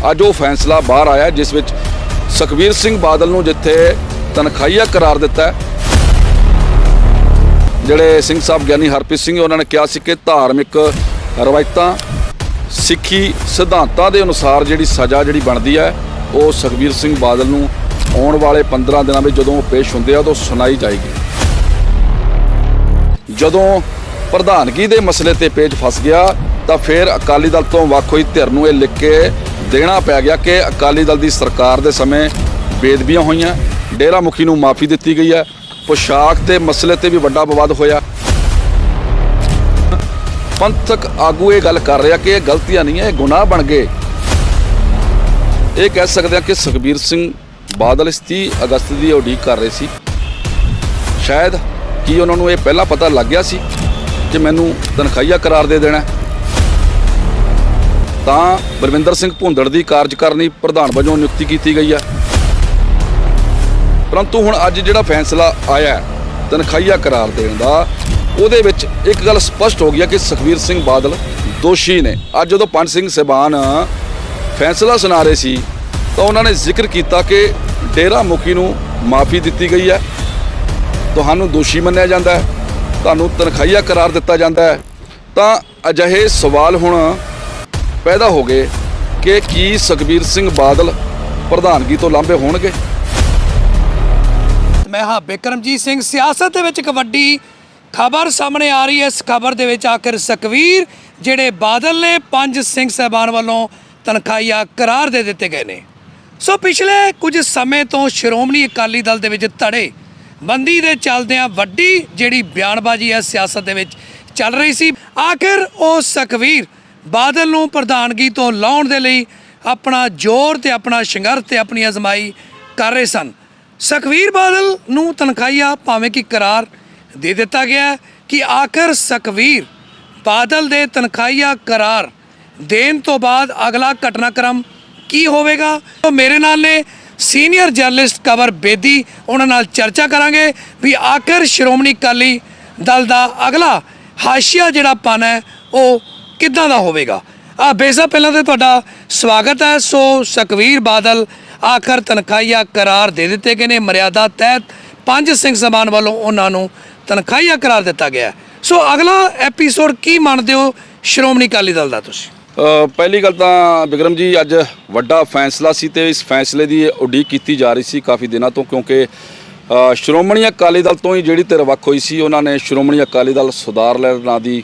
ਅੱਜ ਉਹ ਫੈਸਲਾ ਬਾਹਰ ਆਇਆ ਜਿਸ ਵਿੱਚ ਸੁਖਬੀਰ ਸਿੰਘ ਬਾਦਲ ਨੂੰ ਜਿੱਥੇ ਤਨਖਾਹੀਆ ਕਰਾਰ ਦਿੱਤਾ ਜਿਹੜੇ ਸਿੰਘ ਸਾਹਿਬ ਗਿਆਨੀ ਹਰਪ੍ਰੀਤ ਸਿੰਘ ਉਹਨਾਂ ਨੇ ਕਿਹਾ ਸੀ ਕਿ ਧਾਰਮਿਕ ਰਵਾਇਤਾਂ, ਸਿੱਖੀ ਸਿਧਾਂਤਾਂ ਦੇ ਅਨੁਸਾਰ ਜਿਹੜੀ ਸਜ਼ਾ ਜਿਹੜੀ ਬਣਦੀ ਹੈ, ਉਹ ਸੁਖਬੀਰ ਸਿੰਘ ਬਾਦਲ ਨੂੰ ਆਉਣ ਵਾਲੇ 15 ਦਿਨਾਂ ਵਿੱਚ ਜਦੋਂ ਉਹ ਪੇਸ਼ ਹੁੰਦੇ ਆ, ਉਦੋਂ ਸੁਣਾਈ ਜਾਏਗੀ। ਜਦੋਂ ਪ੍ਰਧਾਨਗੀ ਦੇ ਮਸਲੇ ਤੇ ਪੇਜ ਫਸ ਗਿਆ, ਤਾਂ ਫਿਰ ਅਕਾਲੀ ਦਲ ਤੋਂ ਵੱਖ ਹੋਈ ਧਿਰ ਨੂੰ ਇਹ ਲਿਖ ਕੇ ਦੇਣਾ ਪੈ ਗਿਆ ਕਿ ਅਕਾਲੀ ਦਲ ਦੀ ਸਰਕਾਰ ਦੇ ਸਮੇਂ ਬੇਦਬੀਆਂ ਹੋਈਆਂ। ਡੇਰਾ ਮੁਖੀ ਨੂੰ ਮਾਫੀ ਦਿੱਤੀ ਗਈ ਹੈ। ਪੁਸ਼ਾਕ ਤੇ ਮਸਲੇ ਤੇ ਵੀ ਵੱਡਾ ਵਿਵਾਦ ਹੋਇਆ। ਪੰਥਕ ਆਗੂ ਇਹ ਗੱਲ ਕਰ ਰਿਹਾ ਕਿ ਇਹ ਗਲਤੀਆਂ ਨਹੀਂ ਹੈ ਇਹ ਗੁਨਾਹ ਬਣ ਗਏ। ਇਹ ਕਹਿ ਸਕਦੇ ਹਾਂ ਕਿ ਸੁਖਬੀਰ ਸਿੰਘ ਬਾਦਲ ਇਸ 30 ਅਗਸਤ ਦੀ ਉਡੀਕ ਕਰ ਰਹੇ ਸੀ। ਸ਼ਾਇਦ ਕੀ ਉਹਨਾਂ ਨੂੰ ਇਹ ਪਹਿਲਾਂ ਪਤਾ ਲੱਗ ਗਿਆ ਸੀ ਕਿ ਮੈਨੂੰ ਤਨਖਾਹੀਆ ਕਰਾਰ ਦੇ ਦੇਣਾ ਤਾਂ ਬਲਵਿੰਦਰ ਸਿੰਘ ਭੁੰਦੜ ਦੀ ਕਾਰਜਕਾਰਨੀ ਪ੍ਰਧਾਨ ਵਜੋਂ ਨਿਯੁਕਤੀ ਕੀਤੀ ਗਈ ਹੈ। ਪਰੰਤੂ ਹੁਣ ਅੱਜ ਜਿਹੜਾ ਫੈਸਲਾ ਆਇਆ ਹੈ, ਤਨਖਾਹੀਆ ਕਰਾਰ ਦੇਣ ਦਾ ਉਹਦੇ ਵਿੱਚ ਇੱਕ ਗੱਲ ਸਪਸ਼ਟ ਹੋ ਗਈ ਹੈ ਕਿ ਸੁਖਬੀਰ ਸਿੰਘ ਬਾਦਲ ਦੋਸ਼ੀ ਨੇ। ਅੱਜ ਜਦੋਂ ਪੰਜ ਸਿੰਘ ਸਹਿਬਾਨ ਫੈਸਲਾ ਸੁਣਾ ਰਹੇ ਸੀ ਤਾਂ ਉਹਨਾਂ ਨੇ ਜ਼ਿਕਰ ਕੀਤਾ ਕਿ ਡੇਰਾ ਮੁਖੀ ਨੂੰ ਮਾਫੀ ਦਿੱਤੀ ਗਈ ਹੈ। ਤੁਹਾਨੂੰ ਦੋਸ਼ੀ ਮੰਨਿਆ ਜਾਂਦਾ ਹੈ ਤੁਹਾਨੂੰ ਤਨਖਾਹੀਆ ਕਰਾਰ ਦਿੱਤਾ ਜਾਂਦਾ ਹੈ। ਤਾਂ ਅਜਿਹੇ ਸਵਾਲ ਹੁਣ ਪੈਦਾ ਹੋ ਗਏ ਕਿ ਕੀ ਸੁਖਬੀਰ ਸਿੰਘ ਬਾਦਲ ਪ੍ਰਧਾਨਗੀ ਤੋਂ ਲਾਂਭੇ ਹੋਣਗੇ? ਮੈਂ ਹਾਂ ਬਿਕਰਮਜੀਤ ਸਿੰਘ, ਸਿਆਸਤ ਦੇ ਵਿੱਚ ਇੱਕ ਵੱਡੀ ਖਬਰ ਸਾਹਮਣੇ ਆ ਰਹੀ ਹੈ। ਇਸ ਖਬਰ ਦੇ ਵਿੱਚ ਆਖਿਰ ਸਕਵੀਰ ਜਿਹੜੇ ਬਾਦਲ ਨੇ ਪੰਜ ਸਿੰਘ ਸਹਿਬਾਨ ਵੱਲੋਂ ਤਨਖਾਹੀਆ ਕਰਾਰ ਦੇ ਦਿੱਤੇ ਗਏ ਨੇ। ਸੋ ਪਿਛਲੇ ਕੁਝ ਸਮੇਂ ਤੋਂ ਸ਼੍ਰੋਮਣੀ ਅਕਾਲੀ ਦਲ ਦੇ ਵਿੱਚ ਧੜੇ ਬੰਦੀ ਦੇ ਚੱਲਦਿਆਂ ਵੱਡੀ ਜਿਹੜੀ ਬਿਆਨਬਾਜ਼ੀ ਹੈ ਸਿਆਸਤ ਦੇ ਵਿੱਚ ਚੱਲ ਰਹੀ ਸੀ। ਆਖਿਰ ਉਹ ਸਕਵੀਰ ਬਾਦਲ ਨੂੰ ਪ੍ਰਧਾਨਗੀ ਤੋਂ ਲਾਉਣ ਦੇ ਲਈ ਆਪਣਾ ਜ਼ੋਰ ਤੇ ਆਪਣਾ ਸੰਘਰਸ਼ ਤੇ ਆਪਣੀ ਅਜ਼ਮਾਈ ਕਰ ਰਹੇ ਸਨ। ਸੁਖਵੀਰ ਬਾਦਲ ਨੂੰ ਤਨਖਾਈਆ ਭਾਵੇਂ ਕਿ ਕਰਾਰ ਦੇ ਦਿੱਤਾ ਗਿਆ ਕਿ ਆਖਰ ਸੁਖਵੀਰ ਬਾਦਲ ਦੇ ਤਨਖਾਹੀਆ ਕਰਾਰ ਦੇਣ ਤੋਂ ਬਾਅਦ ਅਗਲਾ ਘਟਨਾਕ੍ਰਮ ਕੀ ਹੋਵੇਗਾ? ਮੇਰੇ ਨਾਲ ਨੇ ਸੀਨੀਅਰ ਜਰਨਲਿਸਟ ਕਵਰ ਬੇਦੀ ਉਹਨਾਂ ਨਾਲ ਚਰਚਾ ਕਰਾਂਗੇ ਵੀ ਆਖਰ ਸ਼੍ਰੋਮਣੀ ਅਕਾਲੀ ਦਲ ਦਾ ਅਗਲਾ ਹਾਸ਼ੀਆ ਜਿਹੜਾ ਪਨ ਹੈ, ਉਹ ਕਿੱਦਾਂ ਦਾ ਹੋਵੇਗਾ? ਆ ਬੇਸਾ ਪਹਿਲਾਂ ਤੇ ਤੁਹਾਡਾ ਸਵਾਗਤ ਹੈ। ਸੋ ਸੁਖਵੀਰ ਬਾਦਲ ਆਖਰ ਤਨਖਾਹੀਆ ਕਰਾਰ ਦੇ ਦਿੱਤੇ ਗਏ ਨੇ। ਮਰਿਆਦਾ ਤਹਿਤ ਪੰਜ ਸਿੰਘ ਸਮਾਨ ਵੱਲੋਂ ਉਹਨਾਂ ਨੂੰ ਤਨਖਾਹੀਆ ਕਰਾਰ ਦਿੱਤਾ ਗਿਆ ਸੋ ਅਗਲਾ ਐਪੀਸੋਡ ਕੀ ਮੰਨਦੇ ਹੋ? ਸ਼੍ਰੋਮਣੀ ਅਕਾਲੀ ਦਲ ਦਾ ਤੁਸੀਂ। ਪਹਿਲੀ ਗੱਲ ਤਾਂ ਬਿਕਰਮ ਜੀ, ਅੱਜ ਵੱਡਾ ਫੈਸਲਾ ਸੀ ਤੇ ਇਸ ਫੈਸਲੇ ਦੀ ਉਡੀਕ ਕੀਤੀ ਜਾ ਰਹੀ ਸੀ ਕਾਫੀ ਦਿਨਾਂ ਤੋਂ, ਕਿਉਂਕਿ ਸ਼੍ਰੋਮਣੀ ਅਕਾਲੀ ਦਲ ਤੋਂ ਹੀ ਜਿਹੜੀ ਧਿਰ ਵੱਖ ਹੋਈ ਸੀ, ਉਹਨਾਂ ਨੇ ਸ਼੍ਰੋਮਣੀ ਅਕਾਲੀ ਦਲ ਸੁਧਾਰ ਲਹਿਰ ਨਾਂ ਦੀ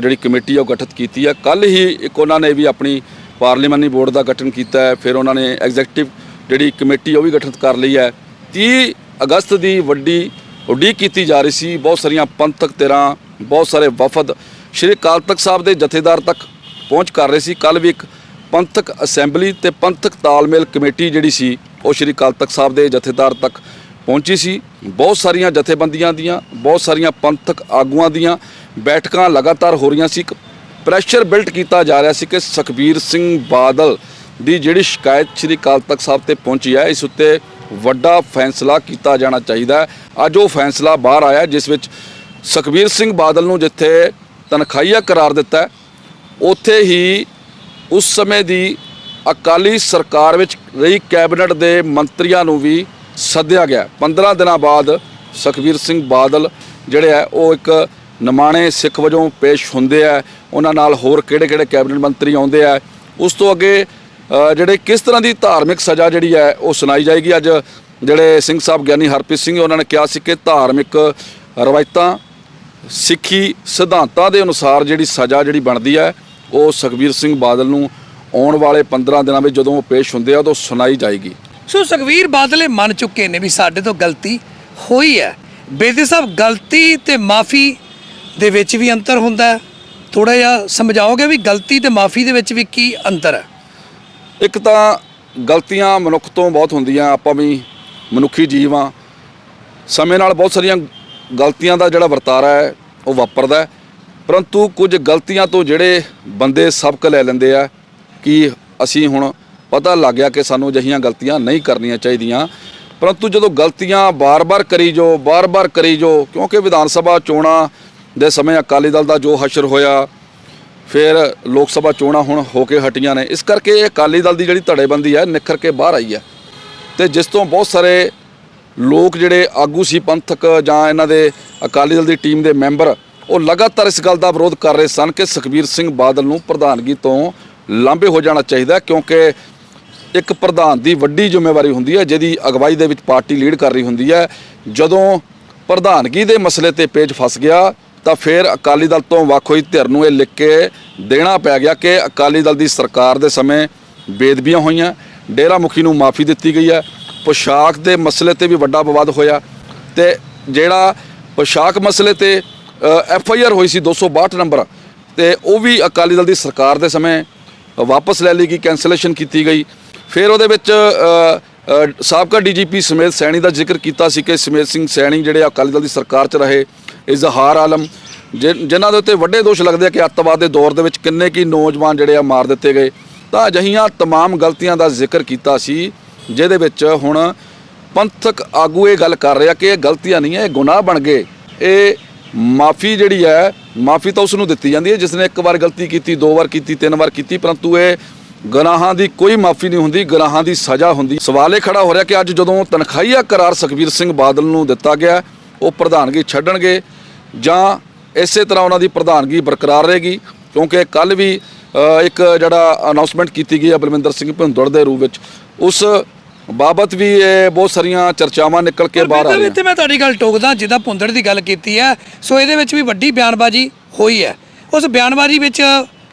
ਜਿਹੜੀ ਕਮੇਟੀ ਆ, ਉਹ ਗਠਿਤ ਕੀਤੀ ਹੈ ਕੱਲ ਹੀ ਇੱਕ ਉਹਨਾਂ ਨੇ ਵੀ ਆਪਣੀ ਪਾਰਲੀਮਾਨੀ ਬੋਰਡ ਦਾ ਗਠਨ ਕੀਤਾ ਹੈ। ਫਿਰ ਉਹਨਾਂ ਨੇ ਐਗਜ਼ੈਕਟਿਵ ਜਿਹੜੀ ਕਮੇਟੀ ਉਹ ਵੀ ਗਠਿਤ ਕਰ ਲਈ ਹੈ। 30 ਅਗਸਤ ਦੀ ਵੱਡੀ ਉਡੀਕ ਕੀਤੀ ਜਾ ਰਹੀ ਸੀ। ਬਹੁਤ ਸਾਰੀਆਂ ਪੰਥਕ ਧਿਰਾਂ, ਬਹੁਤ ਸਾਰੇ ਵਫਦ ਸ਼੍ਰੀ ਅਕਾਲ ਤਖਤ ਸਾਹਿਬ ਦੇ ਜਥੇਦਾਰ ਤੱਕ ਪਹੁੰਚ ਕਰ ਰਹੇ ਸੀ। ਕੱਲ ਵੀ ਇੱਕ ਪੰਥਕ ਅਸੈਂਬਲੀ ਤੇ ਪੰਥਕ ਤਾਲਮੇਲ ਕਮੇਟੀ ਜਿਹੜੀ ਸੀ, ਉਹ ਸ਼੍ਰੀ ਅਕਾਲ ਤਖਤ ਸਾਹਿਬ ਦੇ ਜਥੇਦਾਰ ਤੱਕ ਪਹੁੰਚੀ ਸੀ। ਬਹੁਤ ਸਾਰੀਆਂ ਜਥੇਬੰਦੀਆਂ ਦੀਆਂ, ਬਹੁਤ ਸਾਰੀਆਂ ਪੰਥਕ ਆਗੂਆਂ ਦੀਆਂ ਬੈਠਕਾਂ ਲਗਾਤਾਰ ਹੋ ਰਹੀਆਂ ਸੀ। ਇੱਕ ਪ੍ਰੈਸ਼ਰ ਬਿਲਟ ਕੀਤਾ ਜਾ ਰਿਹਾ ਸੀ ਕਿ ਸੁਖਬੀਰ ਸਿੰਘ ਬਾਦਲ ਦੀ ਜਿਹੜੀ ਸ਼ਿਕਾਇਤ ਸ਼੍ਰੀ ਅਕਾਲ ਤਖਤ ਸਾਹਿਬ ਤੇ ਪਹੁੰਚੀ ਹੈ, ਇਸ ਉੱਤੇ ਵੱਡਾ ਫੈਸਲਾ ਕੀਤਾ ਜਾਣਾ ਚਾਹੀਦਾ ਹੈ। ਅੱਜ ਉਹ ਫੈਸਲਾ ਬਾਹਰ ਆਇਆ ਜਿਸ ਵਿੱਚ ਸੁਖਬੀਰ ਸਿੰਘ ਬਾਦਲ ਨੂੰ ਜਿੱਥੇ ਤਨਖਾਹੀਆ ਕਰਾਰ ਦਿੱਤਾ ਉੱਥੇ ਹੀ ਉਸ ਸਮੇਂ ਦੀ ਅਕਾਲੀ ਸਰਕਾਰ ਵਿੱਚ ਰਹੀ ਕੈਬਨਿਟ ਦੇ ਮੰਤਰੀਆਂ ਨੂੰ ਵੀ ਸੱਦਿਆ ਗਿਆ। 15 ਦਿਨਾਂ ਬਾਅਦ ਸੁਖਬੀਰ ਸਿੰਘ ਬਾਦਲ ਜਿਹੜੇ ਆ ਉਹ ਇੱਕ ਨਿਮਾਣੇ ਸਿੱਖ ਵਜੋਂ ਪੇਸ਼ ਹੁੰਦੇ ਆ ਉਹਨਾਂ ਨਾਲ ਹੋਰ ਕਿਹੜੇ-ਕਿਹੜੇ ਕੈਬਨਿਟ ਮੰਤਰੀ ਆਉਂਦੇ ਆ ਉਸ ਤੋਂ ਅੱਗੇ ਜਿਹੜੇ ਕਿਸ ਤਰ੍ਹਾਂ ਦੀ ਧਾਰਮਿਕ ਸਜ਼ਾ ਜਿਹੜੀ ਹੈ, ਉਹ ਸੁਣਾਈ ਜਾਏਗੀ? ਅੱਜ ਜਿਹੜੇ ਸਿੰਘ ਸਾਹਿਬ ਗਿਆਨੀ ਹਰਪ੍ਰੀਤ ਸਿੰਘ ਉਹਨਾਂ ਨੇ ਕਿਹਾ ਸੀ ਕਿ ਧਾਰਮਿਕ ਰਵਾਇਤਾਂ, ਸਿੱਖੀ ਸਿਧਾਂਤਾਂ ਦੇ ਅਨੁਸਾਰ ਜਿਹੜੀ ਸਜ਼ਾ ਜਿਹੜੀ ਬਣਦੀ ਹੈ, ਉਹ ਸੁਖਬੀਰ ਸਿੰਘ ਬਾਦਲ ਨੂੰ ਆਉਣ ਵਾਲੇ 15 ਦਿਨਾਂ ਵਿੱਚ ਜਦੋਂ ਉਹ ਪੇਸ਼ ਹੁੰਦੇ ਆ, ਉਦੋਂ ਸੁਣਾਈ ਜਾਏਗੀ। ਸੋ ਸੁਖਵੀਰ ਬਾਦਲ ਇਹ ਮੰਨ ਚੁੱਕੇ ਨੇ ਵੀ ਸਾਡੇ ਤੋਂ ਗਲਤੀ ਹੋਈ ਹੈ। ਬੇਦੀ ਸਾਹਿਬ, ਗਲਤੀ ਤੇ ਮਾਫੀ ਦੇ ਵਿੱਚ ਵੀ ਅੰਤਰ ਹੁੰਦਾ ਹੈ। ਥੋੜਾ ਜਿਹਾ ਸਮਝਾਓਗੇ ਵੀ ਗਲਤੀ ਤੇ ਮਾਫੀ ਦੇ ਵਿੱਚ ਵੀ ਕੀ ਅੰਤਰ ਹੈ? ਇੱਕ ਤਾਂ ਗਲਤੀਆਂ ਮਨੁੱਖ ਤੋਂ ਬਹੁਤ ਹੁੰਦੀਆਂ, ਆਪਾਂ ਵੀ ਮਨੁੱਖੀ ਜੀਵ ਆ ਸਮੇਂ ਨਾਲ ਬਹੁਤ ਸਾਰੀਆਂ ਗਲਤੀਆਂ ਦਾ ਜਿਹੜਾ ਵਰਤਾਰਾ ਹੈ, ਉਹ ਵਾਪਰਦਾ ਪਰੰਤੂ ਕੁਝ ਗਲਤੀਆਂ ਤੋਂ ਜਿਹੜੇ ਬੰਦੇ ਸਬਕ ਲੈ ਲੈਂਦੇ ਆ, ਕਿ ਅਸੀਂ ਹੁਣ ਪਤਾ ਲੱਗ ਗਿਆ ਕਿ ਸਾਨੂੰ ਅਜਿਹੀਆਂ ਗਲਤੀਆਂ ਨਹੀਂ ਕਰਨੀਆਂ ਚਾਹੀਦੀਆਂ। ਪਰੰਤੂ ਜਦੋਂ ਗਲਤੀਆਂ ਬਾਰ-ਬਾਰ ਕਰੀ ਜੋ, ਬਾਰ-ਬਾਰ ਕਰੀ ਜੋ, ਕਿਉਂਕਿ ਵਿਧਾਨ ਸਭਾ ਚੋਣਾਂ ਦੇ ਸਮੇਂ ਅਕਾਲੀ ਦਲ ਦਾ ਜੋ ਹਸ਼ਰ ਹੋਇਆ, ਫਿਰ ਲੋਕ ਸਭਾ ਚੋਣਾਂ ਹੁਣ ਹੋ ਕੇ ਹਟੀਆਂ ਨੇ। ਇਸ ਕਰਕੇ ਇਹ ਅਕਾਲੀ ਦਲ ਦੀ ਜਿਹੜੀ ਧੜੇਬੰਦੀ ਹੈ, ਨਿਖਰ ਕੇ ਬਾਹਰ ਆਈ ਹੈ। ਤੇ ਜਿਸ ਤੋਂ ਬਹੁਤ ਸਾਰੇ ਲੋਕ ਜਿਹੜੇ ਆਗੂ ਸੀ, ਪੰਥਕ ਜਾਂ ਇਹਨਾਂ ਦੇ ਅਕਾਲੀ ਦਲ ਦੀ ਟੀਮ ਦੇ ਮੈਂਬਰ, ਉਹ ਲਗਾਤਾਰ ਇਸ ਗੱਲ ਦਾ ਵਿਰੋਧ ਕਰ ਰਹੇ ਸਨ ਕਿ ਸੁਖਬੀਰ ਸਿੰਘ ਬਾਦਲ ਨੂੰ ਪ੍ਰਧਾਨਗੀ ਤੋਂ ਲਾਂਭੇ ਹੋ ਜਾਣਾ ਚਾਹੀਦਾ ਕਿਉਂਕਿ ਇੱਕ ਪ੍ਰਧਾਨ ਦੀ ਵੱਡੀ ਜ਼ਿੰਮੇਵਾਰੀ ਹੁੰਦੀ ਹੈ, ਜਿਹਦੀ ਅਗਵਾਈ ਦੇ ਵਿੱਚ ਪਾਰਟੀ ਲੀਡ ਕਰ ਰਹੀ ਹੁੰਦੀ ਹੈ। ਜਦੋਂ ਪ੍ਰਧਾਨਗੀ ਦੇ ਮਸਲੇ ਤੇ ਪੇਜ ਫਸ ਗਿਆ, ਤਾਂ ਫਿਰ ਅਕਾਲੀ ਦਲ ਤੋਂ ਵੱਖ ਹੋਈ ਧਿਰ ਨੂੰ ਇਹ ਲਿਖ ਕੇ ਦੇਣਾ ਪੈ ਗਿਆ ਕਿ ਅਕਾਲੀ ਦਲ ਦੀ ਸਰਕਾਰ ਦੇ ਸਮੇਂ ਬੇਦਬੀਆਂ ਹੋਈਆਂ, ਡੇਰਾ ਮੁਖੀ ਨੂੰ ਮਾਫੀ ਦਿੱਤੀ ਗਈ ਹੈ। ਪੋਸ਼ਾਕ ਦੇ ਮਸਲੇ ਤੇ ਵੀ ਵੱਡਾ ਵਿਵਾਦ ਹੋਇਆ ਤੇ ਜਿਹੜਾ ਪੋਸ਼ਾਕ ਮਸਲੇ ਤੇ ਐਫ ਆਈ ਆਰ ਹੋਈ ਸੀ 262 ਨੰਬਰ, ਤੇ ਉਹ ਵੀ ਅਕਾਲੀ ਦਲ ਦੀ ਸਰਕਾਰ ਦੇ ਸਮੇਂ ਵਾਪਸ ਲੈ ਲਈ ਗਈ, ਕੈਂਸਲੇਸ਼ਨ ਕੀਤੀ ਗਈ। ਫਿਰ ਉਹਦੇ ਵਿੱਚ ਅ, ਅ, ਸਾਬਕਾ ਡੀਜੀਪੀ ਸਮੇਤ ਸੈਣੀ ਦਾ ਜ਼ਿਕਰ ਕੀਤਾ ਸੀ ਕਿ ਸਮੇਤ ਸਿੰਘ ਸੈਣੀ ਜਿਹੜੇ ਅਕਾਲੀ ਦਲ ਦੀ ਸਰਕਾਰ 'ਚ ਰਹੇ ਇਜ਼ਹਾਰ ਆਲਮ ਜਿ- ਜਿਨ੍ਹਾਂ ਦੇ ਉੱਤੇ ਵੱਡੇ ਦੋਸ਼ ਲੱਗਦੇ ਆ ਕਿ ਅੱਤਵਾਦ ਦੇ ਦੌਰ ਦੇ ਵਿੱਚ ਕਿੰਨੇ ਕੀ ਨੌਜਵਾਨ ਜਿਹੜੇ ਆ ਮਾਰ ਦਿੱਤੇ ਗਏ ਤਾਂ ਅਜਿਹੀਆਂ तमाम ਗਲਤੀਆਂ ਦਾ ਜ਼ਿਕਰ ਕੀਤਾ ਸੀ ਜਿਹਦੇ ਵਿੱਚ ਹੁਣ ਪੰਥਕ ਆਗੂ ਇਹ ਗੱਲ ਕਰ ਰਿਹਾ ਕਿ ਇਹ ਗਲਤੀਆਂ ਨਹੀਂ ਹੈ ਇਹ ਗੁਨਾਹ ਬਣ ਗਏ ਇਹ ਮਾਫੀ ਜਿਹੜੀ ਹੈ ਮਾਫੀ ਤਾਂ ਉਸ ਨੂੰ ਦਿੱਤੀ ਜਾਂਦੀ ਹੈ ਜਿਸ ਨੇ ਇੱਕ ਵਾਰ ਗਲਤੀ ਕੀਤੀ ਦੋ ਵਾਰ ਕੀਤੀ ਤਿੰਨ ਵਾਰ ਕੀਤੀ ਪਰੰਤੂ ਇਹ ਗੁਨਾਹਾਂ ਦੀ ਕੋਈ ਮਾਫੀ ਨਹੀਂ ਹੁੰਦੀ ਗੁਨਾਹਾਂ ਦੀ ਸਜ਼ਾ ਹੁੰਦੀ। ਸਵਾਲ ਇਹ ਖੜਾ ਹੋ ਰਿਹਾ ਕਿ ਅੱਜ ਜਦੋਂ ਤਨਖਾਹੀਆ ਕਰਾਰ ਸੁਖਬੀਰ ਸਿੰਘ ਬਾਦਲ ਨੂੰ ਦਿੱਤਾ ਗਿਆ ਉਹ ਪ੍ਰਧਾਨਗੀ ਛੱਡਣਗੇ ਜਾਂ ਇਸੇ ਤਰ੍ਹਾਂ ਉਹਨਾਂ ਦੀ ਪ੍ਰਧਾਨਗੀ ਬਰਕਰਾਰ ਰਹੇਗੀ? ਕਿਉਂਕਿ ਕੱਲ ਵੀ ਇੱਕ ਜਿਹੜਾ ਅਨਾਉਂਸਮੈਂਟ ਕੀਤੀ ਗਈ ਹੈ ਬਲਵਿੰਦਰ ਸਿੰਘ ਭੁੰਦੜ ਦੇ ਰੂਪ ਵਿੱਚ ਉਸ ਬਾਬਤ ਵੀ ਇਹ ਬਹੁਤ ਸਾਰੀਆਂ ਚਰਚਾਵਾਂ ਨਿਕਲ ਕੇ ਬਾਹਰ ਆ ਬਿਲਕੁਲ ਰਹੀਆਂ। ਇੱਥੇ ਮੈਂ ਤੁਹਾਡੀ ਗੱਲ ਟੋਕਦਾ ਜਿੱਦਾਂ ਭੁੰਦੜ ਦੀ ਗੱਲ ਕੀਤੀ ਹੈ ਸੋ ਇਹਦੇ ਵਿੱਚ ਵੀ ਵੱਡੀ ਬਿਆਨਬਾਜ਼ੀ ਹੋਈ ਹੈ। ਉਸ ਬਿਆਨਬਾਜ਼ੀ ਵਿੱਚ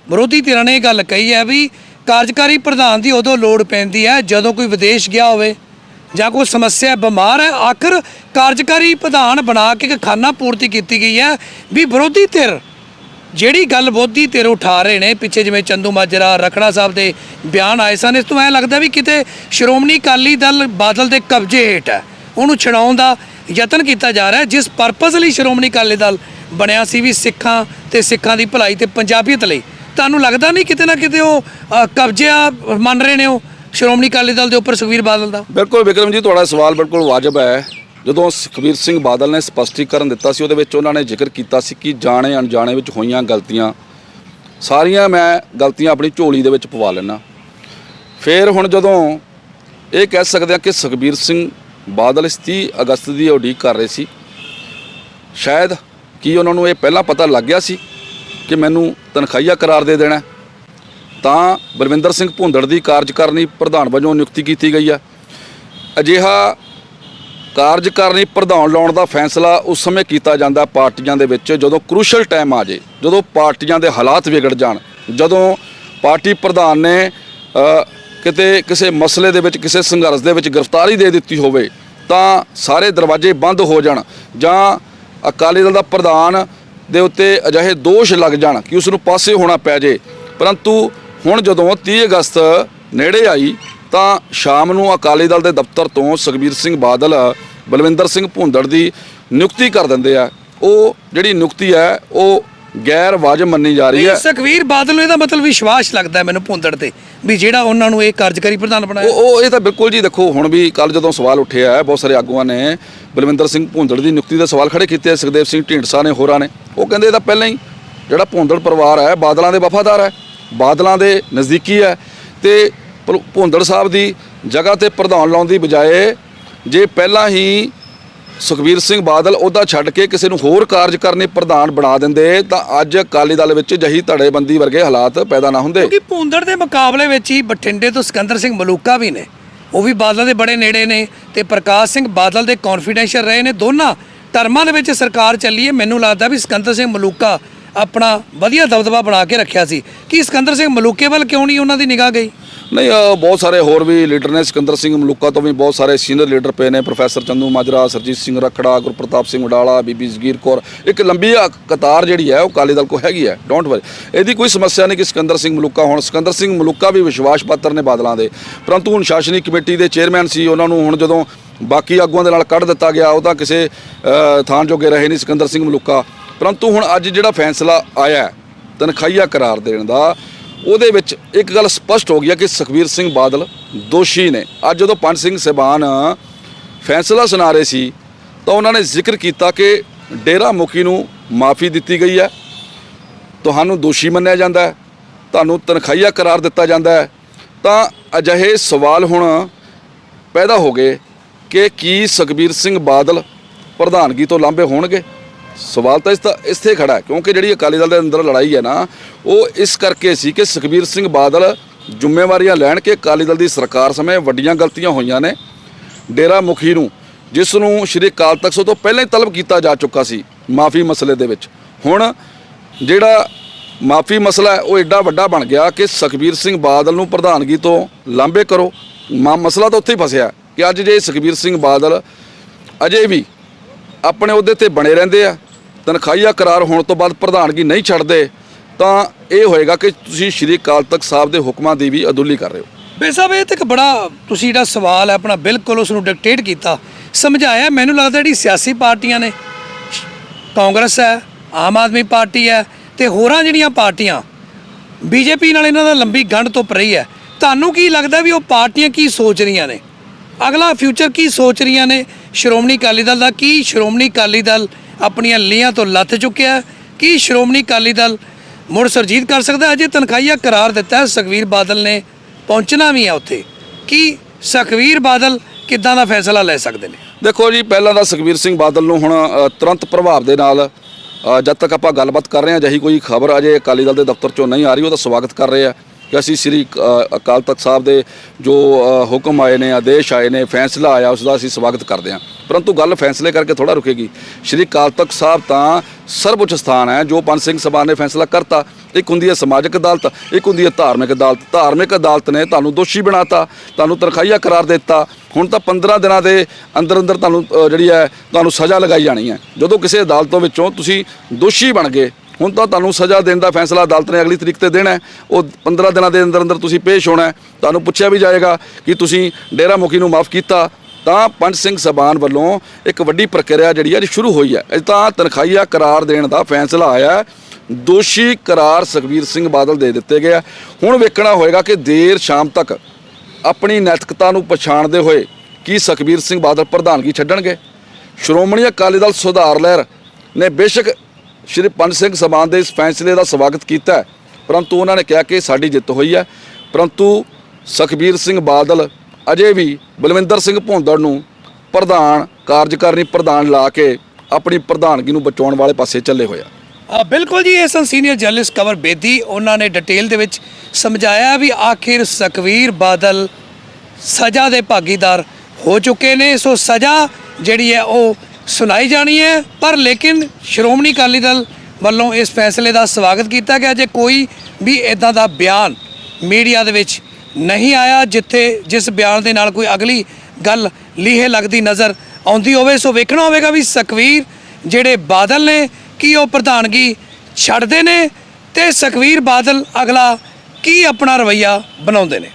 ਵਿਰੋਧੀ ਧਿਰਾਂ ਨੇ ਇਹ ਗੱਲ ਕਹੀ ਹੈ ਵੀ ਕਾਰਜਕਾਰੀ ਪ੍ਰਧਾਨ ਦੀ ਉਦੋਂ ਲੋੜ ਪੈਂਦੀ ਹੈ, ਜਦੋਂ ਕੋਈ ਵਿਦੇਸ਼ ਗਿਆ ਹੋਵੇ ਜਾਂ ਕੋਈ ਸਮੱਸਿਆ, ਬਿਮਾਰ ਹੈ, ਆਖਰ ਕਾਰਜਕਾਰੀ ਪ੍ਰਧਾਨ ਬਣਾ ਕੇ ਇੱਕ ਖਾਨਾ ਪੂਰਤੀ ਕੀਤੀ ਗਈ ਹੈ ਵੀ ਵਿਰੋਧੀ ਧਿਰ ਜਿਹੜੀ ਗੱਲ ਬੋਧੀ ਧਿਰ ਉਠਾ ਰਹੇ ਨੇ, ਪਿੱਛੇ ਜਿਵੇਂ ਚੰਦੂ ਮਾਜਰਾ, ਰਖੜਾ ਸਾਹਿਬ ਦੇ ਬਿਆਨ ਆਏ ਸਨ, ਇਸ ਤੋਂ ਐ ਲੱਗਦਾ ਵੀ ਕਿਤੇ ਸ਼੍ਰੋਮਣੀ ਅਕਾਲੀ ਦਲ ਬਾਦਲ ਦੇ ਕਬਜ਼ੇ ਹੇਠ ਹੈ, ਉਹਨੂੰ ਛਡਾਉਣ ਦਾ ਯਤਨ ਕੀਤਾ ਜਾ ਰਿਹਾ ਜਿਸ ਪਰਪਸ ਲਈ ਸ਼੍ਰੋਮਣੀ ਅਕਾਲੀ ਦਲ ਬਣਿਆ ਸੀ ਵੀ ਸਿੱਖਾਂ ਤੇ ਸਿੱਖਾਂ ਦੀ ਭਲਾਈ ਤੇ ਪੰਜਾਬੀਅਤ ਲਈ। ਤੁਹਾਨੂੰ ਲੱਗਦਾ ਨਹੀਂ ਕਿਤੇ ਨਾ ਕਿਤੇ ਉਹ ਅ, ਕਬਜ਼ਾ ਮੰਨ ਰਹੇ ਨੇ ਉਹ? ਸ਼੍ਰੋਮਣੀ ਅਕਾਲੀ ਦਲ ਦੇ ਉੱਪਰ ਸੁਖਬੀਰ ਬਾਦਲ ਦਾ? ਬਿਲਕੁਲ ਵਿਕਰਮ ਜੀ ਤੁਹਾਡਾ ਸਵਾਲ ਬਿਲਕੁਲ ਵਾਜਬ ਹੈ। ਜਦੋਂ ਸੁਖਬੀਰ ਸਿੰਘ ਬਾਦਲ ਨੇ ਸਪਸ਼ਟੀਕਰਨ ਦਿੱਤਾ ਸੀ ਉਹਦੇ ਵਿੱਚ ਉਹਨਾਂ ਨੇ ਜ਼ਿਕਰ ਕੀਤਾ ਸੀ ਕਿ ਜਾਣੇ ਅਣਜਾਣੇ ਵਿੱਚ ਹੋਈਆਂ ਗਲਤੀਆਂ। ਸਾਰੀਆਂ ਮੈਂ ਗਲਤੀਆਂ ਆਪਣੀ ਝੋਲੀ ਦੇ ਵਿੱਚ ਪਵਾ ਲੈਣਾ ਫਿਰ ਹੁਣ ਜਦੋਂ ਇਹ ਕਹਿ ਸਕਦੇ ਹਾਂ ਕਿ ਸੁਖਬੀਰ ਸਿੰਘ ਬਾਦਲ ਇਸ 30 ਅਗਸਤ ਦੀ ਉਡੀਕ ਕਰ ਰਹੇ ਸੀ ਸ਼ਾਇਦ ਕੀ ਉਹਨਾਂ ਨੂੰ ਇਹ ਪਹਿਲਾਂ ਪਤਾ ਲੱਗ ਗਿਆ ਸੀ ਕਿ ਮੈਨੂੰ ਤਨਖਾਹੀਆ ਕਰਾਰ ਦੇ ਦੇਣਾ ਤਾਂ ਬਲਵਿੰਦਰ ਸਿੰਘ ਭੁੰਦੜ ਦੀ ਕਾਰਜਕਾਰਨੀ ਪ੍ਰਧਾਨ ਵਜੋਂ ਨਿਯੁਕਤੀ ਕੀਤੀ ਗਈ ਹੈ। ਅਜਿਹਾ ਕਾਰਜਕਾਰਨੀ ਪ੍ਰਧਾਨ ਲਾਉਣ ਦਾ ਫੈਸਲਾ ਉਸ ਸਮੇਂ ਕੀਤਾ ਜਾਂਦਾ ਪਾਰਟੀਆਂ ਦੇ ਵਿੱਚ ਜਦੋਂ ਕ੍ਰੂਸ਼ਲ ਟਾਈਮ ਆ ਜੇ, ਜਦੋਂ ਪਾਰਟੀਆਂ ਦੇ ਹਾਲਾਤ ਵਿਗੜ ਜਾਣ, ਜਦੋਂ ਪਾਰਟੀ ਪ੍ਰਧਾਨ ਨੇ ਕਿਤੇ ਕਿਸੇ ਮਸਲੇ ਦੇ ਵਿੱਚ, ਕਿਸੇ ਸੰਘਰਸ਼ ਦੇ ਵਿੱਚ ਗ੍ਰਿਫਤਾਰੀ ਦੇ ਦਿੱਤੀ ਹੋਵੇ ਤਾਂ ਸਾਰੇ ਦਰਵਾਜ਼ੇ ਬੰਦ ਹੋ ਜਾਣ ਜਾਂ ਅਕਾਲੀ ਦਲ ਦਾ ਪ੍ਰਧਾਨ ਦੇ ਉੱਤੇ ਅਜਿਹੇ ਦੋਸ਼ ਲੱਗ ਜਾਣ ਕਿ ਉਸ ਨੂੰ ਪਾਸੇ ਹੋਣਾ ਪੈ ਜੇ। ਪਰੰਤੂ ਹੁਣ ਜਦੋਂ 30 ਅਗਸਤ ਨੇੜੇ ਆਈ, ਤਾਂ ਸ਼ਾਮ ਨੂੰ ਅਕਾਲੀ ਦਲ ਦੇ ਦਫ਼ਤਰ ਤੋਂ ਸੁਖਬੀਰ ਸਿੰਘ ਬਾਦਲ, ਬਲਵਿੰਦਰ ਸਿੰਘ ਭੁੰਦੜ ਦੀ ਨਿਯੁਕਤੀ ਕਰ ਦਿੰਦੇ ਆ। ਉਹ ਜਿਹੜੀ ਨਿਯੁਕਤੀ ਹੈ, ਉਹ ਗੈਰ ਵਾਜਬ ਮੰਨੀ ਜਾ ਰਹੀ ਹੈ। ਸੁਖਬੀਰ ਬਾਦਲ ਨੂੰ ਇਹਦਾ ਮਤਲਬ ਵਿਸ਼ਵਾਸ ਲੱਗਦਾ ਮੈਨੂੰ ਭੁੰਦੜ ਤੇ ਵੀ ਜਿਹੜਾ ਉਹਨਾਂ ਨੂੰ ਇਹ ਕਾਰਜਕਾਰੀ ਪ੍ਰਧਾਨ ਬਣਾਇਆ। ਉਹ ਉਹ ਇਹ ਤਾਂ ਬਿਲਕੁਲ ਜੀ ਦੇਖੋ ਹੁਣ ਵੀ ਕੱਲ ਜਦੋਂ ਸਵਾਲ ਉੱਠਿਆ ਹੈ ਬਹੁਤ ਸਾਰੇ ਆਗੂਆਂ ਨੇ ਬਲਵਿੰਦਰ ਸਿੰਘ ਭੁੰਦੜ ਦੀ ਨਿਯੁਕਤੀ ਦੇ ਸਵਾਲ ਖੜੇ ਕੀਤੇ ਸੁਖਦੇਵ ਸਿੰਘ ਢੀਂਡਸਾ ਨੇ ਹੋਰਾਂ ਨੇ। ਉਹ ਕਹਿੰਦੇ ਇਹ ਤਾਂ ਪਹਿਲਾਂ ਹੀ ਜਿਹੜਾ ਭੁੰਦੜ ਪਰਿਵਾਰ ਹੈ ਬਾਦਲਾਂ ਦੇ ਵਫਾਦਾਰ ਹੈ ਬਾਦਲਾਂ ਦੇ ਨਜ਼ਦੀਕੀ ਹੈ। ਤੇ ਭੁੰਦੜ ਸਾਹਿਬ ਦੀ ਜਗ੍ਹਾ ਤੇ ਪ੍ਰਧਾਨ ਲਾਉਣ ਦੀ ਬਜਾਏ ਜੇ ਪਹਿਲਾਂ ਹੀ ਸੁਖਬੀਰ ਸਿੰਘ ਬਾਦਲ ਉਹਦਾ ਛੱਡ ਕੇ ਕਿਸੇ ਨੂੰ ਹੋਰ ਕਾਰਜਕਾਰਨੀ ਪ੍ਰਧਾਨ ਬਣਾ ਦਿੰਦੇ, ਤਾਂ ਅੱਜ ਅਕਾਲੀ ਦਲ ਵਿੱਚ ਜਹੀ ਧੜੇਬੰਦੀ ਵਰਗੇ ਹਾਲਾਤ ਪੈਦਾ ਨਾ ਹੁੰਦੇ। ਕਿਉਂਕਿ ਭੁੰਦੜ ਦੇ ਮੁਕਾਬਲੇ ਵਿੱਚ ਹੀ ਬਠਿੰਡੇ ਤੋਂ ਸਿਕੰਦਰ ਸਿੰਘ ਮਲੂਕਾ ਵੀ ਨੇ। ਉਹ ਵੀ ਬਾਦਲ ਦੇ ਬੜੇ ਨੇੜੇ ਨੇ ਤੇ ਪ੍ਰਕਾਸ਼ ਸਿੰਘ ਬਾਦਲ ਦੇ ਕੌਨਫੀਡੈਂਸ਼ੀਅਲ ਰਹੇ ਨੇ। ਦੋਨਾਂ ਟਰਮਾਂ ਦੇ ਵਿੱਚ ਸਰਕਾਰ ਚੱਲੀ ਹੈ। ਮੈਨੂੰ ਲੱਗਦਾ ਵੀ ਸਿਕੰਦਰ ਸਿੰਘ ਮਲੂਕਾ ਆਪਣਾ ਵਧੀਆ ਦਬਦਬਾ ਬਣਾ ਕੇ ਰੱਖਿਆ ਸੀ। ਕਿ ਸਿਕੰਦਰ ਸਿੰਘ ਮਲੂਕੇ ਵੱਲ ਕਿਉਂ ਨਹੀਂ ਉਹਨਾਂ ਦੀ ਨਿਗਾਹ ਗਈ? ਨਹੀਂ ਅ, ਬਹੁਤ ਸਾਰੇ ਹੋਰ ਵੀ ਲੀਡਰ ਨੇ। ਸਿਕੰਦਰ ਸਿੰਘ ਮਲੂਕਾ ਤੋਂ ਵੀ ਬਹੁਤ ਸਾਰੇ ਸੀਨੀਅਰ ਲੀਡਰ ਪਏ ਨੇ। ਪ੍ਰੋਫੈਸਰ ਚੰਦੂ ਮਾਜਰਾ ਸਰਜੀਤ ਸਿੰਘ ਰਖੜਾ ਗੁਰਪ੍ਰਤਾਪ ਸਿੰਘ ਵਡਾਲਾ ਬੀਬੀ ਜ਼ਗੀਰ ਕੌਰ। ਇੱਕ ਲੰਬੀ ਅ- ਕਤਾਰ ਜਿਹੜੀ ਹੈ ਉਹ ਅਕਾਲੀ ਦਲ ਕੋ ਹੈਗੀ ਹੈ। ਡੋਂਟ ਵਰੀ ਇਹਦੀ ਕੋਈ ਸਮੱਸਿਆ ਨਹੀਂ ਕਿ ਸਿਕੰਦਰ ਸਿੰਘ ਮਲੂਕਾ ਹੁਣ। ਸਿਕੰਦਰ ਸਿੰਘ ਮਲੂਕਾ ਵੀ ਵਿਸ਼ਵਾਸ ਪਾਤਰ ਨੇ ਬਾਦਲਾਂ ਦੇ। ਪਰੰਤੂ ਹੁਣ ਸ਼ਾਸਨੀ ਕਮੇਟੀ ਦੇ ਚੇਅਰਮੈਨ ਸੀ। ਉਹਨਾਂ ਨੂੰ ਹੁਣ ਜਦੋਂ ਬਾਕੀ ਆਗੂਆਂ ਦੇ ਨਾਲ ਕੱਢ ਦਿੱਤਾ ਗਿਆ ਉਹ ਤਾਂ ਕਿਸੇ ਅ, ਥਾਂ ਜੋਗੇ ਰਹੇ ਨਹੀਂ ਸਿਕੰਦਰ ਸਿੰਘ ਮਲੂਕਾ। ਪਰੰਤੂ ਹੁਣ ਅੱਜ ਜਿਹੜਾ ਫੈਸਲਾ ਆਇਆ ਹੈ, ਤਨਖਾਹੀਆ ਕਰਾਰ ਦੇਣ ਦਾ ਉਹਦੇ ਵਿੱਚ ਇੱਕ ਗੱਲ ਸਪਸ਼ਟ ਹੋ ਗਈ ਹੈ ਕਿ ਸੁਖਬੀਰ ਸਿੰਘ ਬਾਦਲ ਦੋਸ਼ੀ ਨੇ। ਅੱਜ ਜਦੋਂ ਪੰਜ ਸਿੰਘ ਸਹਿਬਾਨ ਫੈਸਲਾ ਸੁਣਾ ਰਹੇ ਸੀ, ਤਾਂ ਉਹਨਾਂ ਨੇ ਜ਼ਿਕਰ ਕੀਤਾ ਕਿ ਡੇਰਾ ਮੁਖੀ ਨੂੰ ਮਾਫੀ ਦਿੱਤੀ ਗਈ ਹੈ। ਤੁਹਾਨੂੰ ਦੋਸ਼ੀ ਮੰਨਿਆ ਜਾਂਦਾ ਹੈ, ਤੁਹਾਨੂੰ ਤਨਖਾਹੀਆ ਕਰਾਰ ਦਿੱਤਾ ਜਾਂਦਾ ਹੈ। ਤਾਂ ਅਜਿਹੇ ਸਵਾਲ ਹੁਣ ਪੈਦਾ ਹੋ ਗਏ ਕਿ ਕੀ ਸੁਖਬੀਰ ਸਿੰਘ ਬਾਦਲ ਪ੍ਰਧਾਨਗੀ ਤੋਂ ਲਾਂਭੇ ਹੋਣਗੇ? ਸਵਾਲ ਤਾਂ ਇਸ ਤਾਂ ਇੱਥੇ ਖੜਾ ਕਿਉਂਕਿ ਜਿਹੜੀ ਅਕਾਲੀ ਦਲ ਦੇ ਅੰਦਰ ਲੜਾਈ ਹੈ ਨਾ, ਉਹ ਇਸ ਕਰਕੇ ਸੀ ਕਿ ਸੁਖਬੀਰ ਸਿੰਘ ਬਾਦਲ ਜ਼ਿੰਮੇਵਾਰੀਆਂ ਲੈਣ ਕੇ ਅਕਾਲੀ ਦਲ ਦੀ ਸਰਕਾਰ ਸਮੇਂ ਵੱਡੀਆਂ ਗਲਤੀਆਂ ਹੋਈਆਂ ਨੇ। ਡੇਰਾ ਮੁਖੀ ਨੂੰ, ਜਿਸ ਨੂੰ ਸ਼੍ਰੀ ਅਕਾਲ ਤਖਤ ਤੋਂ ਪਹਿਲਾਂ ਹੀ ਤਲਬ ਕੀਤਾ ਜਾ ਚੁੱਕਾ ਸੀ ਮਾਫੀ ਮਸਲੇ ਦੇ ਵਿੱਚ। ਹੁਣ ਜਿਹੜਾ ਮਾਫੀ ਮਸਲਾ ਹੈ, ਉਹ ਐਡਾ ਵੱਡਾ ਬਣ ਗਿਆ ਕਿ ਸੁਖਬੀਰ ਸਿੰਘ ਬਾਦਲ ਨੂੰ ਪ੍ਰਧਾਨਗੀ ਤੋਂ ਲਾਂਭੇ ਕਰੋ। ਮਾ, ਮਸਲਾ ਤਾਂ ਉੱਥੇ ਹੀ ਫਸਿਆ ਕਿ ਅੱਜ ਜੇ ਸੁਖਬੀਰ ਸਿੰਘ ਬਾਦਲ ਅਜੇ ਵੀ ਆਪਣੇ ਅਹੁਦੇ ਤੇ ਬਣੇ ਰਹਿੰਦੇ ਆ ਤਨਖਾਹੀਆ ਕਰਾਰ ਹੋਣ ਤੋਂ ਬਾਅਦ ਪ੍ਰਧਾਨਗੀ ਨਹੀਂ ਛੱਡਦੇ, ਤਾਂ ਇਹ ਹੋਏਗਾ ਕਿ ਤੁਸੀਂ ਸ਼੍ਰੀ ਅਕਾਲ ਤਖਤ ਸਾਹਿਬ ਦੇ ਹੁਕਮਾਂ ਦੀ ਵੀ ਅਦੁੱਲੀ ਕਰ ਰਹੇ ਹੋ। ਬੇ ਸਾਹਿਬ, ਇਹ ਤਾਂ ਇੱਕ ਬੜਾ ਤੁਸੀਂ ਜਿਹੜਾ ਸਵਾਲ ਹੈ, ਆਪਣਾ ਬਿਲਕੁਲ ਉਸ ਨੂੰ ਡਿਕਟੇਟ ਕੀਤਾ। ਸਮਝਾਇਆ, ਮੈਨੂੰ ਲੱਗਦਾ ਜਿਹੜੀ ਸਿਆਸੀ ਪਾਰਟੀਆਂ ਨੇ, ਕਾਂਗਰਸ ਹੈ, ਆਮ ਆਦਮੀ ਪਾਰਟੀ ਹੈ, ਤੇ ਹੋਰਾਂ ਜਿਹੜੀਆਂ ਪਾਰਟੀਆਂ, ਬੀਜੇਪੀ ਨਾਲ ਇਹਨਾਂ ਦਾ ਲੰਬੀ ਗੰਢ ਤੋਂ ਪਰਈ ਹੈ। ਤੁਹਾਨੂੰ ਕੀ ਲੱਗਦਾ ਵੀ ਉਹ ਪਾਰਟੀਆਂ ਕੀ ਸੋਚ ਰਹੀਆਂ ਨੇ? ਅਗਲਾ ਫਿਊਚਰ ਕੀ ਸੋਚ ਰਹੀਆਂ ਨੇ? ਸ਼੍ਰੋਮਣੀ ਅਕਾਲੀ ਦਲ ਦਾ ਕੀ? ਸ਼੍ਰੋਮਣੀ ਅਕਾਲੀ ਦਲ ਆਪਣੀਆਂ ਲੀਹਾਂ ਤੋਂ ਲੱਥ ਚੁੱਕਿਆ ਹੈ? ਕੀ ਸ਼੍ਰੋਮਣੀ ਅਕਾਲੀ ਦਲ ਮੁੜ ਸਰਜੀਤ ਕਰ ਸਕਦਾ ਅਜੇ ਤਨਖਾਹੀਆ ਕਰਾਰ ਦਿੱਤਾ ਹੈ। ਸੁਖਵੀਰ ਬਾਦਲ ਨੇ ਪਹੁੰਚਣਾ ਵੀ ਹੈ ਉੱਥੇ। ਕੀ ਸੁਖਵੀਰ ਬਾਦਲ ਕਿੱਦਾਂ ਦਾ ਫੈਸਲਾ ਲੈ ਸਕਦੇ ਨੇ? ਦੇਖੋ ਜੀ, ਪਹਿਲਾਂ ਤਾਂ ਸੁਖਬੀਰ ਸਿੰਘ ਬਾਦਲ ਨੂੰ ਹੁਣ ਤੁਰੰਤ ਪ੍ਰਭਾਵ ਦੇ ਨਾਲ ਜਦ ਤੱਕ ਆਪਾਂ ਗੱਲਬਾਤ ਕਰ ਰਹੇ ਹਾਂ ਜਹੀ ਕੋਈ ਖਬਰ ਅਜੇ ਅਕਾਲੀ ਦਲ ਦੇ ਦਫ਼ਤਰ ਚੋਂ ਨਹੀਂ ਆ ਰਹੀ ਉਹਦਾ ਸਵਾਗਤ ਕਰ ਰਹੇ ਆ। ਕਿ ਅਸੀਂ ਸ੍ਰੀ ਅ, ਅਕਾਲ ਤਖਤ ਸਾਹਿਬ ਦੇ ਜੋ ਹੁਕਮ ਆਏ ਨੇ ਆਦੇਸ਼ ਆਏ ਨੇ ਫੈਸਲਾ ਆਇਆ ਉਸ ਦਾ ਅਸੀਂ ਸਵਾਗਤ ਕਰਦੇ ਹਾਂ। ਪਰੰਤੂ ਗੱਲ ਫੈਸਲੇ ਕਰਕੇ ਥੋੜਾ ਰੁਕੇਗੀ। ਸ੍ਰੀ ਅਕਾਲ ਤਖਤ ਸਾਹਿਬ ਤਾਂ ਸਰਵਉੱਚ ਸਥਾਨ ਹੈ ਜੋ ਪੰਜ ਸਿੰਘ ਸਭਾ ਨੇ ਫੈਸਲਾ ਕਰਤਾ। ਇੱਕ ਹੁੰਦੀ ਹੈ ਸਮਾਜਿਕ ਅਦਾਲਤ ਇੱਕ ਹੁੰਦੀ ਹੈ ਧਾਰਮਿਕ ਅਦਾਲਤ। ਧਾਰਮਿਕ ਅਦਾਲਤ ਨੇ ਤੁਹਾਨੂੰ ਦੋਸ਼ੀ ਬਣਾਤਾ ਤੁਹਾਨੂੰ ਤਨਖਾਹੀਆ ਕਰਾਰ ਦਿੱਤਾ। ਹੁਣ ਤਾਂ 15 ਦਿਨਾਂ ਦੇ ਅੰਦਰ ਅੰਦਰ ਤੁਹਾਨੂੰ ਜਿਹੜੀ ਹੈ ਤੁਹਾਨੂੰ ਸਜ਼ਾ ਲਗਾਈ ਜਾਣੀ ਹੈ। ਜਦੋਂ ਕਿਸੇ ਅਦਾਲਤੋਂ ਵਿੱਚੋਂ ਤੁਸੀਂ ਦੋਸ਼ੀ ਬਣ ਗਏ ਹੁਣ ਤਾਂ ਤੁਹਾਨੂੰ ਸਜ਼ਾ ਦੇਣ ਦਾ ਫੈਸਲਾ ਅਦਾਲਤ ਨੇ ਅਗਲੀ ਤਰੀਕ ਤੇ ਦੇਣਾ ਹੈ। ਉਹ 15 ਦਿਨਾਂ ਦੇ ਅੰਦਰ ਅੰਦਰ ਤੁਸੀਂ ਪੇਸ਼ ਹੋਣਾ ਤੁਹਾਨੂੰ ਪੁੱਛਿਆ ਵੀ ਜਾਏਗਾ ਕਿ ਤੁਸੀਂ ਡੇਰਾ ਮੁਖੀ ਨੂੰ ਮਾਫ ਕੀਤਾ, ਤਾਂ ਪੰਜ ਸਿੰਘ ਸਬਾਨ ਵੱਲੋਂ ਇੱਕ ਵੱਡੀ ਪ੍ਰਕਿਰਿਆ ਜਿਹੜੀ ਹੈ ਸ਼ੁਰੂ ਹੋਈ ਹੈ। ਇਹ ਤਾਂ ਤਨਖਾਹੀਆ ਕਰਾਰ ਦੇਣ ਦਾ ਫੈਸਲਾ ਆਇਆ ਦੋਸ਼ੀ ਕਰਾਰ ਸੁਖਬੀਰ ਸਿੰਘ ਬਾਦਲ ਦੇ ਦਿੱਤੇ ਗਏ ਆ। ਹੁਣ ਵੇਖਣਾ ਹੋਏਗਾ ਕਿ ਦੇਰ ਸ਼ਾਮ ਤੱਕ ਆਪਣੀ ਨੈਤਿਕਤਾ ਨੂੰ ਪਛਾਣਦੇ ਹੋਏ ਕੀ ਸੁਖਬੀਰ ਸਿੰਘ ਬਾਦਲ ਪ੍ਰਧਾਨਗੀ ਛੱਡਣਗੇ। ਸ਼੍ਰੋਮਣੀ ਅਕਾਲੀ ਦਲ ਸੁਧਾਰ ਲਹਿਰ ਨੇ ਬੇਸ਼ੱਕ ਸ਼੍ਰੀ ਪੰਜ ਸਿੰਘ ਸਮਾਨ ਦੇ ਇਸ ਫੈਸਲੇ ਦਾ ਸਵਾਗਤ ਕੀਤਾ ਪਰੰਤੂ ਉਹਨਾਂ ਨੇ ਕਿਹਾ ਕਿ ਸਾਡੀ ਜਿੱਤ ਹੋਈ ਹੈ। ਪਰੰਤੂ ਸੁਖਬੀਰ ਸਿੰਘ ਬਾਦਲ ਅਜੇ ਵੀ ਬਲਵਿੰਦਰ ਸਿੰਘ ਭੁੰਦੜ ਨੂੰ ਪ੍ਰਧਾਨ ਕਾਰਜਕਾਰਨੀ ਪ੍ਰਧਾਨ ਲਾ ਕੇ ਆਪਣੀ ਪ੍ਰਧਾਨਗੀ ਨੂੰ ਬਚਾਉਣ ਵਾਲੇ ਪਾਸੇ ਚੱਲੇ ਹੋਏ ਆ। ਬਿਲਕੁਲ ਜੀ ਇਹ ਸਨ ਸੀਨੀਅਰ ਜਰਨਲਿਸਟ ਕਵਰ ਬੇਦੀ ਉਹਨਾਂ ਨੇ ਡਿਟੇਲ ਦੇ ਵਿੱਚ ਸਮਝਾਇਆ ਵੀ ਆਖਿਰ ਸੁਖਵੀਰ ਬਾਦਲ ਸਜ਼ਾ ਦੇ ਭਾਗੀਦਾਰ ਹੋ ਚੁੱਕੇ ਨੇ। ਸੋ ਸਜ਼ਾ ਜਿਹੜੀ ਹੈ ਉਹ ਸੁਣਾਈ ਜਾਣੀ ਹੈ, ਪਰ ਲੇਕਿਨ ਸ਼੍ਰੋਮਣੀ ਅਕਾਲੀ ਦਲ ਵੱਲੋਂ ਇਸ ਫੈਸਲੇ ਦਾ ਸਵਾਗਤ ਕੀਤਾ ਗਿਆ ਜੇ ਕੋਈ ਵੀ ਇਦਾਂ ਦਾ ਬਿਆਨ ਮੀਡੀਆ ਦੇ ਵਿੱਚ ਨਹੀਂ ਆਇਆ, ਜਿੱਥੇ ਜਿਸ ਬਿਆਨ ਦੇ ਨਾਲ ਕੋਈ ਅਗਲੀ ਗੱਲ ਲੀਹੇ ਲੱਗਦੀ ਨਜ਼ਰ ਆਉਂਦੀ ਹੋਵੇ। ਸੋ ਵੇਖਣਾ ਹੋਵੇਗਾ ਵੀ ਸੁਖਵੀਰ ਜਿਹੜੇ ਬਾਦਲ ਨੇ, ਕੀ ਉਹ ਪ੍ਰਧਾਨਗੀ ਛੱਡਦੇ ਨੇ ਤੇ ਸੁਖਵੀਰ ਬਾਦਲ ਅਗਲਾ ਕੀ ਆਪਣਾ ਰਵਈਆ ਬਣਾਉਂਦੇ ਨੇ।